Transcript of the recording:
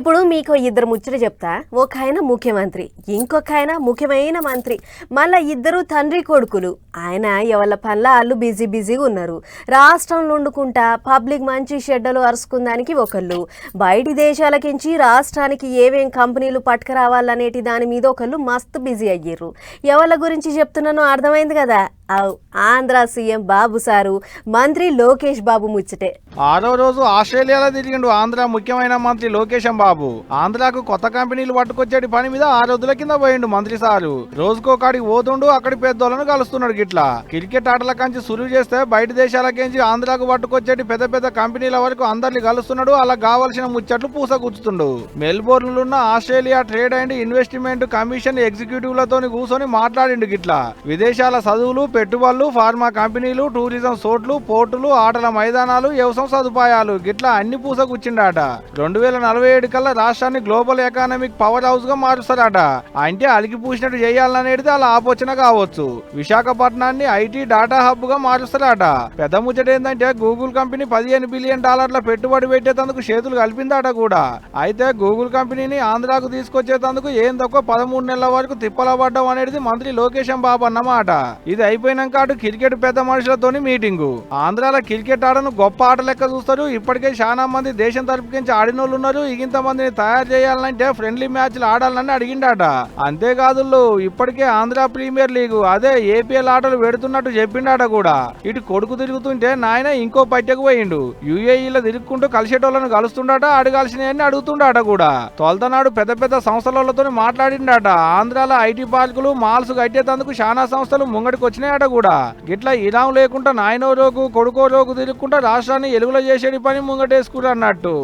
ఇప్పుడు మీకు ఇద్దరు ముచ్చట చెప్తా. ఒక ఆయన ముఖ్యమంత్రి ఇంకొక ఆయన ముఖ్యమైన మంత్రి. మళ్ళా ఇద్దరు తండ్రి కొడుకులు. ఆయన ఎవళ్ళ పనుల వాళ్ళు బిజీ బిజీగా ఉన్నారు. రాష్ట్రంలో వండుకుంటా పబ్లిక్ మంచి షెడ్డలు అరుసుకుందానికి ఒకళ్ళు. బయటి దేశాలకించి రాష్ట్రానికి ఏమేం కంపెనీలు పట్టుకురావాలనేటి దాని మీద ఒకళ్ళు మస్తు బిజీ అయ్యారు ఎవళ్ళ గురించి చెప్తున్నానో అర్థమైంది కదా? అవు ఆంధ్ర సీఎం బాబు సారు మంత్రి లోకేష్ బాబు ముచ్చటే. ఆరో రోజు ఆస్ట్రేలియాలో తిరిగిండు ఆంధ్ర ముఖ్యమైన మంత్రి లోకేశం బాబు. ఆంధ్రాకు కొత్త కంపెనీలు పట్టుకొచ్చేటి పని మీద ఆ రోజుల కింద పోయిండు మంత్రి సారు. రోజుకో కాడికి పోతుండు అక్కడి పెద్దోళ్ళను కలుస్తున్నాడు గిట్లా. క్రికెట్ ఆటల కంచి సులువు చేస్తే బయట దేశాలకించి ఆంధ్రాకు పట్టుకొచ్చేటి పెద్ద పెద్ద కంపెనీల వరకు అందరిని కలుస్తున్నాడు అలా కావాల్సిన ముచ్చట్లు పూసగుచ్చుతుండు. మెల్బోర్న్ ఉన్న Australia trade and investment commission ఎగ్జిక్యూటివ్లతో కూర్చొని మాట్లాడిండు గిట్లా. విదేశాల చదువులు పెట్టుబడులు ఫార్మా కంపెనీలు టూరిజం సోట్లు పోర్టులు ఆటల మైదానాలు వ్యవసాయ సదుపాయాలు గిట్లా అన్ని పూసగుచ్చిండట. రెండు వేల నలభై ఏడు కల్లా రాష్ట్రాన్ని గ్లోబల్ ఎకానమిక్ పవర్ హౌస్గా మారుస్తారట అంటే అలికి పూసినట్టు చేయాలనేది అలా ఆపోచన కావచ్చు. విశాఖపట్నాన్ని ఐటీ డాటా హబ్గా మారుస్తారట. పెద్ద ముచ్చట ఏంటంటే గూగుల్ కంపెనీ పదిహేను బిలియన్ డాలర్ల పెట్టుబడి పెట్టేందుకు చేతులు కలిపిందట కూడా. అయితే గూగుల్ కంపెనీని ఆంధ్రాకు తీసుకొచ్చేందుకు ఏం తక్కువ పదమూడు నెలల వరకు తిప్పల పడ్డం అనేది మంత్రి లోకేశం బాబు అన్నమాట. ఇది అయిపోయినాక అటు క్రికెట్ పెద్ద మనుషులతోని మీటింగు. ఆంధ్రాలో క్రికెట్ ఆడను గొప్ప ఆట లెక్క చూస్తారు. ఇప్పటికే చాలా మంది దేశం తరపుకించి ఆడినోళ్ళు ఉన్నారు. ఇంత మందిని తయారు చేయాలంటే ఫ్రెండ్లీ మ్యాచ్లు ఆడాలని అడిగిండట. అంతేకాదు ఇప్పటికే ఆంధ్ర ప్రీమియర్ లీగ్ అదే ఏపీఎల్ ఆటలు పెడుతున్నట్టు చెప్పిండట కూడా. ఇటు కొడుకు తిరుగుతుంటే నాయన ఇంకో పట్టెకు పోయిండు. యుఏఈలో తిరుగుకుంటూ కలిసేటోళ్ళను కలుస్తుండట అడగాల్సినవన్నీ అడుగుతుండట కూడా. తొలతనాడు పెద్ద పెద్ద సంస్థలతో మాట్లాడిండట. ఆంధ్రాలో ఐటీ పార్కులు మాల్స్ కట్టేటందుకు చాలా సంస్థలు ముంగడికి వచ్చినాయట కూడా. గిట్లా ఇరాం లేకుండా నాయనో రోగు కొడుకో రోగు తిరుగుకుంటా రాష్ట్రాన్ని ఎలుగులో చేసేటి పని ముంగటేసుకురు అన్నట్టు.